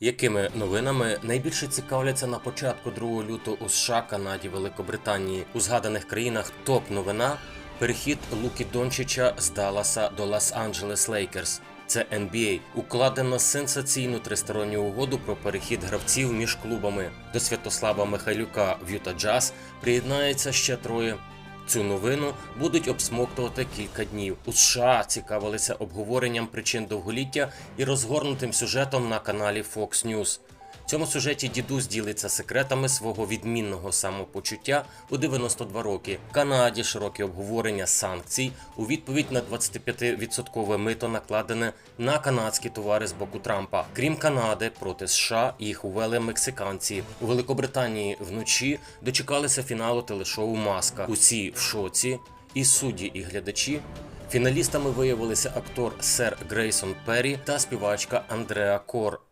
Якими новинами найбільше цікавляться на початку 2 лютого у США, Канаді, Великобританії у згаданих країнах топ новина перехід Луки Дончича з Далласа до Лос-Анджелес Лейкерс. Це NBA. укладено сенсаційну тристоронню угоду про перехід гравців між клубами. До Святослава Михайлюка в Юта Джаз приєднається ще троє. Цю новину будуть обсмоктувати кілька днів. У США цікавилися обговоренням причин довголіття і розгорнутим сюжетом на каналі Fox News. Цьому сюжеті дідусь ділиться секретами свого відмінного самопочуття у 92 роки. В Канаді широкі обговорення санкцій у відповідь на 25% мито накладене на канадські товари з боку Трампа. Крім Канади, проти США їх увели мексиканці. У Великобританії вночі дочекалися фіналу телешоу Маска. Усі в шоці, і судді, і глядачі. Фіналістами виявилися актор Сер Грейсон Перрі та співачка Андреа Кор.